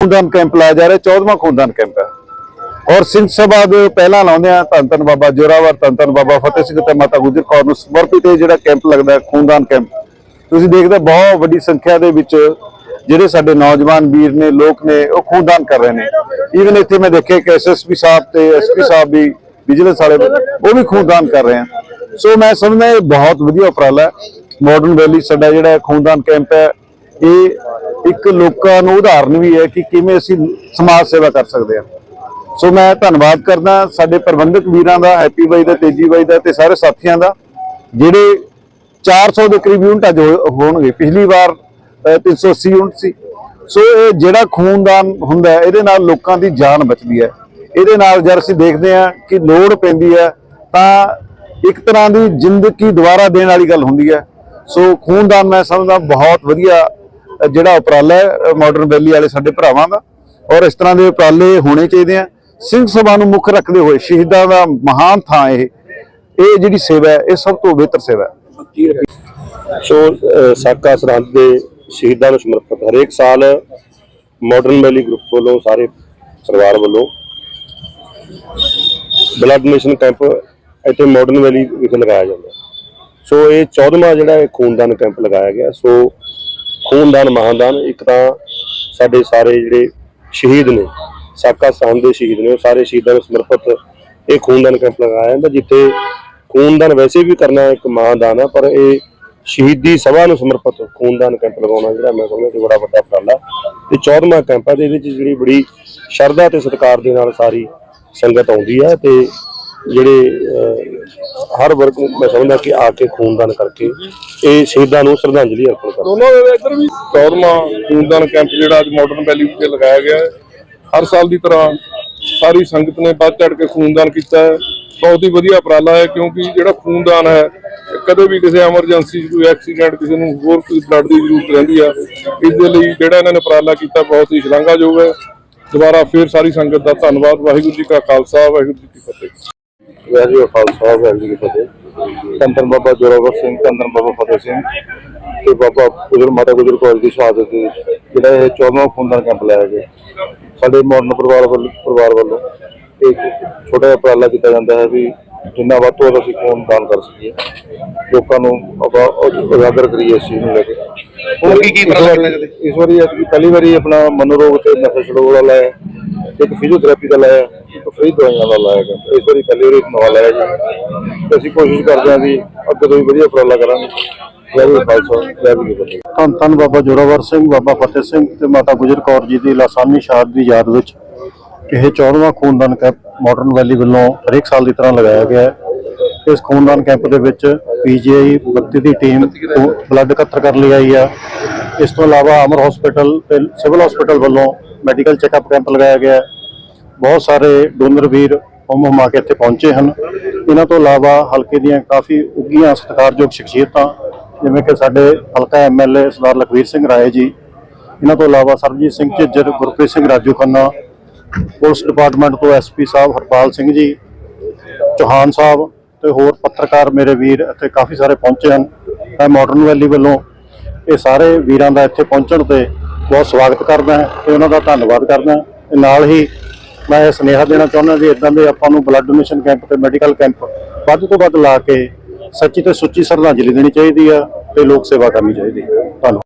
ਖੂਨਦਾਨ ਕੈਂਪ ਲਾਇਆ ਜਾ ਰਿਹਾ 14ਵਾਂ ਖੂਨਦਾਨ ਕੈਂਪ ਹੈ। ਔਰ ਸਿੰਘ ਸਭਾ ਦੇ ਪਹਿਲਾਂ ਲਾਉਂਦੇ ਆ ਧੰਨ ਧੰਨ ਬਾਬਾ ਜੋਰਾਵਰ, ਧੰਨ ਧੰਨ ਬਾਬਾ ਫਤਿਹ ਸਿੰਘ ਤੇ ਮਾਤਾ ਗੁਜਰ ਕੌਰ ਨੂੰ ਸਮਰਪਿਤ ਇਹ ਜਿਹੜਾ ਕੈਂਪ ਲੱਗਦਾ ਖੂਨਦਾਨ ਕੈਂਪ। ਤੁਸੀਂ ਦੇਖਦੇ ਹੋ, ਬਹੁਤ ਵੱਡੀ ਸੰਖਿਆ ਦੇ ਵਿੱਚ ਜਿਹੜੇ ਸਾਡੇ ਨੌਜਵਾਨ ਵੀਰ ਨੇ, ਲੋਕ ਨੇ, ਉਹ ਖੂਨਦਾਨ ਕਰ ਰਹੇ ਨੇ। ਈਵਨ ਇੱਥੇ ਮੈਂ ਦੇਖਿਆ ਕਿ ਐਸਐਸਪੀ ਸਾਹਿਬ ਤੇ ਐਸਪੀ ਸਾਹਿਬ ਵੀ ਵਿਜੀਲੈਂਸ ਵਾਲੇ ਉਹ ਵੀ ਖੂਨਦਾਨ ਕਰ ਰਹੇ ਆ। ਸੋ ਮੈਂ ਸਮਝਦਾ ਇਹ ਬਹੁਤ ਵਧੀਆ ਉਪਰਾਲਾ ਹੈ। ਮਾਡਰਨ ਵੈਲੀ ਸਾਡਾ ਜਿਹੜਾ ਖੂਨਦਾਨ ਕੈਂਪ ਹੈ ਇਹ ਇੱਕ ਲੋਕਾਂ ਨੂੰ ਉਦਾਹਰਨ ਵੀ ਹੈ ਕਿ ਕਿਵੇਂ ਅਸੀਂ ਸਮਾਜ ਸੇਵਾ ਕਰ ਸਕਦੇ ਹਾਂ। ਸੋ ਮੈਂ ਧੰਨਵਾਦ ਕਰਦਾ ਸਾਡੇ ਪ੍ਰਬੰਧਕ ਵੀਰਾਂ ਦਾ ਹੈਪੀ ਬਾਈ ਦਾ ਤੇਜੀ ਬਾਈ ਦਾ ਤੇ ਸਾਰੇ ਸਾਥੀਆਂ ਦਾ ਜਿਹੜੇ 400 ਦੇ ਕਰੀਬ ਯੂਨਿਟ ਅੱਜ ਹੋ- ਹੋਣਗੇ। ਪਿਛਲੀ ਵਾਰ ਅਹ, 380 ਯੂਨਿਟ ਸੀ। ਸੋ ਇਹ ਜਿਹੜਾ ਖੂਨਦਾਨ ਹੁੰਦਾ ਹੈ ਇਹਦੇ ਨਾਲ ਲੋਕਾਂ ਦੀ ਜਾਨ ਬਚਦੀ ਹੈ। ਇਹਦੇ ਨਾਲ ਜਦ ਅਸੀਂ ਦੇਖਦੇ ਹਾਂ ਕਿ ਲੋੜ ਪੈਂਦੀ ਹੈ ਤਾਂ ਇੱਕ ਤਰ੍ਹਾਂ ਦੀ ਜ਼ਿੰਦਗੀ ਦੁਬਾਰਾ ਦੇਣ ਵਾਲੀ ਗੱਲ ਹੁੰਦੀ ਹੈ। ਸੋ ਖੂਨਦਾਨ ਮੈਂ ਸਮਝਦਾ ਬਹੁਤ ਵਧੀਆ ਜਿਹੜਾ ਉਪਰਾਲਾ ਹੈ ਮਾਡਰਨ ਵੈਲੀ ਵਾਲੇ ਸਾਡੇ ਭਰਾਵਾਂ ਦਾ, ਔਰ ਇਸ ਤਰ੍ਹਾਂ ਦੇ ਉਪਰਾਲੇ ਹੋਣੇ ਚਾਹੀਦੇ ਆ। ਸਿੰਘ ਸਭਾ ਨੂੰ ਮੁੱਖ ਰੱਖਦੇ ਹੋਏ ਸ਼ਹੀਦਾਂ ਦਾ ਮਹਾਨ ਥਾਂ ਇਹ ਇਹ ਜਿਹੜੀ ਸੇਵਾ ਹੈ, ਇਹ ਸਭ ਤੋਂ ਬਿਹਤਰ ਸੇਵਾ ਹੈ। ਸੋ ਸਾਕਾ ਸਰਹੰਦ ਦੇ ਸ਼ਹੀਦਾਂ ਨੂੰ ਸਮਰਪਿਤ ਹਰੇਕ ਸਾਲ ਮਾਡਰਨ ਵੈਲੀ ਗਰੁੱਪ ਵੱਲੋਂ ਸਾਰੇ ਪਰਿਵਾਰ ਵੱਲੋਂ ਬਲੱਡ ਡੋਨੇਸ਼ਨ ਕੈਂਪ ਇੱਥੇ ਮਾਡਰਨ ਵੈਲੀ ਵਿਖੇ ਲਗਾਇਆ ਜਾਂਦਾ ਸੋ ਇਹ 14ਵਾਂ ਜਿਹੜਾ ਇਹ ਖੂਨਦਾਨ ਕੈਂਪ ਲਗਾਇਆ ਗਿਆ। ਸੋ ਖੂਨਦਾਨ, ਮਹਾਦਾਨ, ਇੱਕ ਤਾਂ ਸਾਡੇ ਸਾਰੇ ਜਿਹੜੇ ਸ਼ਹੀਦ ਨੇ ਸਾਕਾ ਸਰਹੰਦ ਦੇ ਸ਼ਹੀਦ ਨੇ, ਉਹ ਸਾਰੇ ਸ਼ਹੀਦਾਂ ਨੂੰ ਸਮਰਪਿਤ ਇਹ ਖੂਨਦਾਨ ਕੈਂਪ ਲਗਾਇਆ ਜਾਂਦਾ, ਜਿੱਥੇ ਖੂਨਦਾਨ ਵੈਸੇ ਵੀ ਕਰਨਾ ਇੱਕ ਮਹਾਦਾਨ ਹੈ ਪਰ ਇਹ ਸ਼ਹੀਦੀ ਸਭਾ ਨੂੰ ਸਮਰਪਿਤ ਖੂਨਦਾਨ ਕੈਂਪ ਲਗਾਉਣਾ ਜਿਹੜਾ ਮੈਂ ਕਹਿੰਦਾ ਕਿ ਬੜਾ ਵੱਡਾ ਉਪਰਾਲਾ। ਤੇ 14ਵਾਂ ਕੈਂਪ ਹੈ ਦੇ ਵਿੱਚ ਜਿਹੜੀ ਬੜੀ ਸ਼ਰਧਾ ਤੇ ਸਤਿਕਾਰ ਦੇ ਨਾਲ ਸਾਰੀ ਸੰਗਤ ਆਉਂਦੀ ਹੈ ਤੇ ਜਿਹੜੇ ਹਰ ਵਰਗ ਨੂੰ ਮੈਂ ਸਮਝਦਾ ਕਿ ਆ ਕੇ ਖੂਨਦਾਨ ਕਰਕੇ ਇਹ ਸ਼ਹੀਦਾਂ ਨੂੰ ਸ਼ਰਧਾਂਜਲੀ ਅਰਪਣ ਕਰਦਾ। ਦੋਨੋਂ ਦੇ ਇੱਧਰ ਵੀ? 14ਵਾਂ ਖੂਨਦਾਨ ਕੈਂਪ ਜਿਹੜਾ ਅੱਜ ਮਾਡਰਨ ਵੈਲੀ ਵਿਖੇ ਲਗਾਇਆ ਗਿਆ ਹੈ। ਹਰ ਸਾਲ ਦੀ ਤਰ੍ਹਾਂ ਸਾਰੀ ਸੰਗਤ ਨੇ ਵੱਧ ਚੜ ਕੇ ਖੂਨਦਾਨ ਕੀਤਾ ਹੈ। ਬਹੁਤ ਹੀ ਵਧੀਆ ਉਪਰਾਲਾ ਹੈ ਕਿਉਂਕਿ ਜਿਹੜਾ ਖੂਨਦਾਨ ਹੈ ਕਦੇ ਵੀ ਕਿਸੇ ਐਮਰਜੈਂਸੀ 'ਚ ਕੋਈ ਐਕਸੀਡੈਂਟ ਕਿਸੇ ਨੂੰ ਹੋਰ ਕੋਈ ਬਲੱਡ ਦੀ ਜ਼ਰੂਰਤ ਰਹਿੰਦੀ ਆ ਇਸ ਦੇ ਲਈ ਜਿਹੜਾ ਇਹਨਾਂ ਨੇ ਉਪਰਾਲਾ ਕੀਤਾ ਬਹੁਤ ਹੀ ਸ਼ਲਾਘਾਯੋਗ ਹੈ। ਦੁਬਾਰਾ ਫੇਰ ਸਾਰੀ ਸੰਗਤ ਦਾ ਧੰਨਵਾਦ। ਵਾਹਿਗੁਰੂ ਜੀ ਕਾ ਖਾਲਸਾ ਵਾਹਿਗੁਰੂ ਜੀ ਕੀ ਫਤਿਹ। ਕਾ ਖਾਲਸਾ ਕੀ ਫਤਿਹ ਧੰਨ ਬਾਬਾ ਜੋਰਾਵਰ ਸਿੰਘ ਧੰਨ ਬਾਬਾ ਫਤਿਹ ਸਿੰਘ ਤੇ ਬਾਬਾ ਗੁਜਰ ਮਾਤਾ ਗੁਜਰ ਕੌਰ ਦੀ ਸ਼ਹਾਦਤ ਦੇ ਜਿਹੜਾ ਇਹ 14ਵਾਂ ਖੂਨਦਾਨ ਕੈਂਪ ਲਾਇਆ ਗਿਆ। ਸਾਡੇ ਮਾਡਰਨ ਪਰਿਵਾਰ ਵੱਲੋਂ ਪਰਿਵਾਰ ਵੱਲੋਂ ਇੱਕ ਛੋਟਾ ਜਿਹਾ ਉਪਰਾਲਾ ਕੀਤਾ ਜਾਂਦਾ ਹੈ ਵੀ ਜਿੰਨਾ ਵੱਧ ਤੋਂ ਵੱਧ ਅਸੀਂ ਖੂਨਦਾਨ ਕਰ ਸਕੀਏ। ਲੋਕਾਂ ਨੂੰ ਆਪਾਂ ਉਜ- ਉਜਾਗਰ ਕਰੀਏ ਇਸ ਚੀਜ਼ ਨੂੰ ਲੈ ਕੇ। ਹੁਣ ਕੀ ਕੀ ਇਸ ਵਾਰੀ ਪਹਿਲੀ ਵਾਰੀ ਆਪਣਾ ਮਨੋਰੋਗ ਤੇ ਨਸ਼ਾ ਛੁਡਾਊ ਵਾਲਾ ਲਾਇਆ। ਇੱਕ ਫਿਜ਼ੀਓਥੈਰੇਪੀ ਦਾ ਲਾਇਆ। ਫ੍ਰੀ ਦਵਾਈਆਂ ਦਾ ਲਾਇਆ ਗਿਆ ਇਸ ਵਾਰੀ ਪਹਿਲੀ ਵਾਰੀ ਨਵਾਂ ਲਾਇਆ ਜੀ। ਤੇ ਅਸੀਂ ਕੋਸ਼ਿਸ਼ ਕਰਦੇ ਹਾਂ ਵੀ ਅੱਗੇ ਤੋਂ ਵੀ ਵਧੀਆ ਉਪਰਾਲਾ ਕਰਾਂਗੇ। ਵਾਹਿਗੁਰੂ ਖਾਲਸਾ ਵਾਹਿਗੁਰੂ ਜੀ ਫਤਿਹ। ਧੰਨ ਧੰਨ ਬਾਬਾ ਜੋਰਾਵਰ ਸਿੰਘ, ਬਾਬਾ ਫਤਿਹ ਸਿੰਘ ਤੇ ਮਾਤਾ ਗੁਜਰ ਕੌਰ ਜੀ ਦੀ ਲਾਸਾਨੀ ਸ਼ਹਾਦਤ ਦੀ ਯਾਦ ਵਿੱਚ ਇਹ 14ਵਾਂ ਖੂਨਦਾਨ ਕੈਂਪ ਮਾਡਰਨ ਵੈਲੀ ਵੱਲੋਂ ਹਰੇਕ ਸਾਲ ਦੀ ਤਰ੍ਹਾਂ ਲਗਾਇਆ ਗਿਆ ਹੈ। ਇਸ ਖੂਨਦਾਨ ਕੈਂਪ ਦੇ ਵਿੱਚ ਪੀਜੀਆਈ 32 ਦੀ ਟੀਮ ਬਲੱਡ ਇਕੱਤਰ ਕਰਨ ਲਈ ਆਈ ਆ ਇਸ ਤੋਂ ਇਲਾਵਾ ਅਮਰ ਹਸਪੀਟਲ ਤੇ ਸਿਵਲ ਹਸਪੀਟਲ ਵੱਲੋਂ ਮੈਡੀਕਲ ਚੈੱਕਅਪ ਕੈਂਪ ਲਗਾਇਆ ਗਿਆ ਬਹੁਤ ਸਾਰੇ ਡੋਨਰ ਵੀਰ ਹੁਮ ਹੁਮਾ ਕੇ ਇੱਥੇ ਪਹੁੰਚੇ ਹਨ। ਇਹਨਾਂ ਤੋਂ ਇਲਾਵਾ ਹਲਕੇ ਦੀਆਂ ਕਾਫੀ ਉੱਗੀਆਂ ਸਤਿਕਾਰਯੋਗ ਸ਼ਖਸੀਅਤਾਂ, ਜਿਵੇਂ ਕਿ ਸਾਡੇ ਹਲਕਾ ਐਮਐਲਏ ਸਰਦਾਰ ਲਖਵੀਰ ਸਿੰਘ ਰਾਏ ਜੀ। ਇਹਨਾਂ ਤੋਂ ਇਲਾਵਾ ਸਰਬਜੀਤ ਸਿੰਘ ਝਿੱਜਰ, ਗੁਰਪ੍ਰੀਤ ਸਿੰਘ ਰਾਜੂ ਖੰਨਾ, ਪੁਲਿਸ ਡਿਪਾਰਟਮੈਂਟ ਤੋਂ ਐਸਪੀ ਸਾਹਿਬ ਹਰਪਾਲ ਸਿੰਘ ਜੀ, ਚੌਹਾਨ ਸਾਹਿਬ ਤੇ ਹੋਰ ਪੱਤਰਕਾਰ ਮੇਰੇ ਵੀਰ ਇੱਥੇ ਕਾਫੀ ਸਾਰੇ ਪਹੁੰਚੇ ਹਨ। ਮੈਂ ਮਾਡਰਨ ਵੈਲੀ ਵੱਲੋਂ ਇਹ ਸਾਰੇ ਵੀਰਾਂ ਦਾ ਇੱਥੇ ਪਹੁੰਚਣ ਤੇ ਬਹੁਤ ਸਵਾਗਤ ਕਰਦਾ ਹਾਂ ਤੇ ਉਹਨਾਂ ਦਾ ਧੰਨਵਾਦ ਕਰਦਾ ਹਾਂ। ਤੇ ਨਾਲ ਹੀ ਮੈਂ ਇਹ ਸੁਨੇਹਾ ਦੇਣਾ ਚਾਹੁੰਦਾ ਜੀ ਇਦਾਂ ਦੇ ਆਪਾਂ ਨੂੰ ਬਲੱਡ ਡੋਨੇਸ਼ਨ ਕੈਂਪ ਤੇ ਮੈਡੀਕਲ ਕੈਂਪ ਵੱਧ ਤੋਂ ਵੱਧ ਲਾ ਕੇ ਸੱਚੀ ਤੇ ਸੁੱਚੀ ਸ਼ਰਧਾਂਜਲੀ ਦੇਣੀ ਚਾਹੀਦੀ ਆ ਤੇ ਲੋਕ ਸੇਵਾ ਕਰਨੀ ਚਾਹੀਦੀ ਹੈ ਧੰਨਵਾਦ।